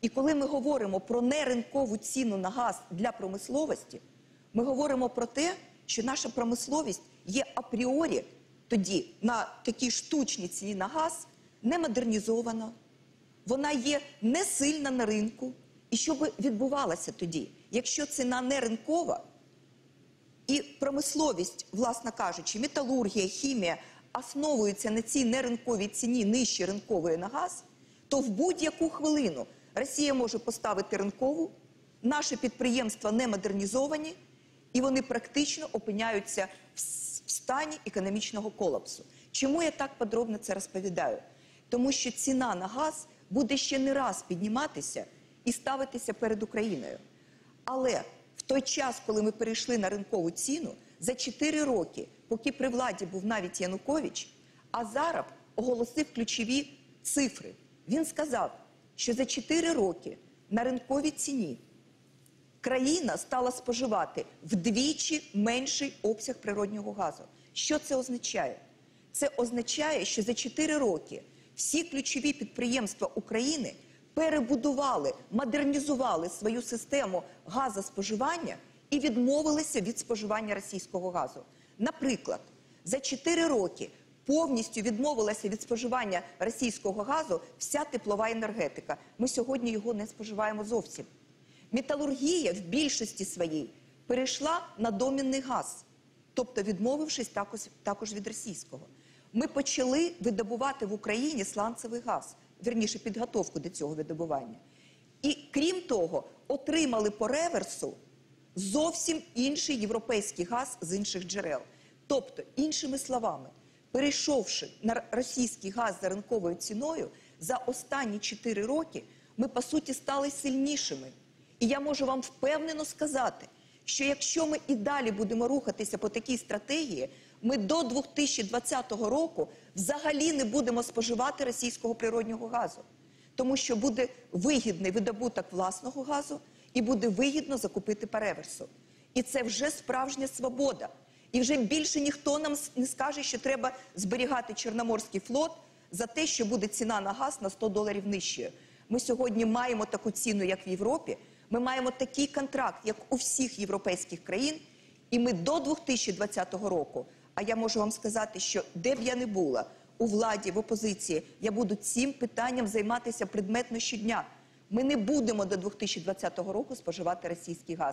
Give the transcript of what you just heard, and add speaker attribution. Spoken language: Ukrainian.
Speaker 1: І коли ми говоримо про неринкову ціну на газ для промисловості, ми говоримо про те, що наша промисловість є апріорі тоді на такій штучній ціні на газ не модернізована, вона є не сильна на ринку. І що би відбувалося тоді, якщо ціна не ринкова, і промисловість, власне кажучи, металургія, хімія основуються на цій неринковій ціні нижче ринкової на газ, то в будь-яку хвилину Росія може поставити ринкову, наші підприємства не модернізовані, і вони практично опиняються в стані економічного колапсу. Чому я так подробно це розповідаю? Тому що ціна на газ буде ще не раз підніматися і ставитися перед Україною. Але в той час, коли ми перейшли на ринкову ціну, за 4 роки, поки при владі був навіть Янукович, Азаров оголосив ключові цифри. Він сказав, що за 4 роки на ринковій ціні країна стала споживати вдвічі менший обсяг природнього газу. Що це означає? Це означає, що за 4 роки всі ключові підприємства України перебудували, модернізували свою систему газоспоживання і відмовилися від споживання російського газу. Наприклад, за 4 роки повністю відмовилася від споживання російського газу вся теплова енергетика. Ми сьогодні його не споживаємо зовсім. Металургія в більшості своїй перейшла на домінний газ, тобто відмовившись також, також від російського. Ми почали видобувати в Україні сланцевий газ, вірніше підготовку до цього видобування. І крім того, отримали по реверсу зовсім інший європейський газ з інших джерел. Тобто, іншими словами, перейшовши на російський газ за ринковою ціною, за останні 4 роки ми по суті стали сильнішими. І я можу вам впевнено сказати, що якщо ми і далі будемо рухатися по такій стратегії, ми до 2020 року взагалі не будемо споживати російського природнього газу, тому що буде вигідний видобуток власного газу і буде вигідно закупити по реверсу. І це вже справжня свобода. І вже більше ніхто нам не скаже, що треба зберігати Чорноморський флот за те, що буде ціна на газ на 100 доларів нижчою. Ми сьогодні маємо таку ціну, як в Європі. Ми маємо такий контракт, як у всіх європейських країн. І ми до 2020 року. А я можу вам сказати, що де б я не була у владі, в опозиції, я буду цим питанням займатися предметно щодня. Ми не будемо до 2020 року споживати російський газ.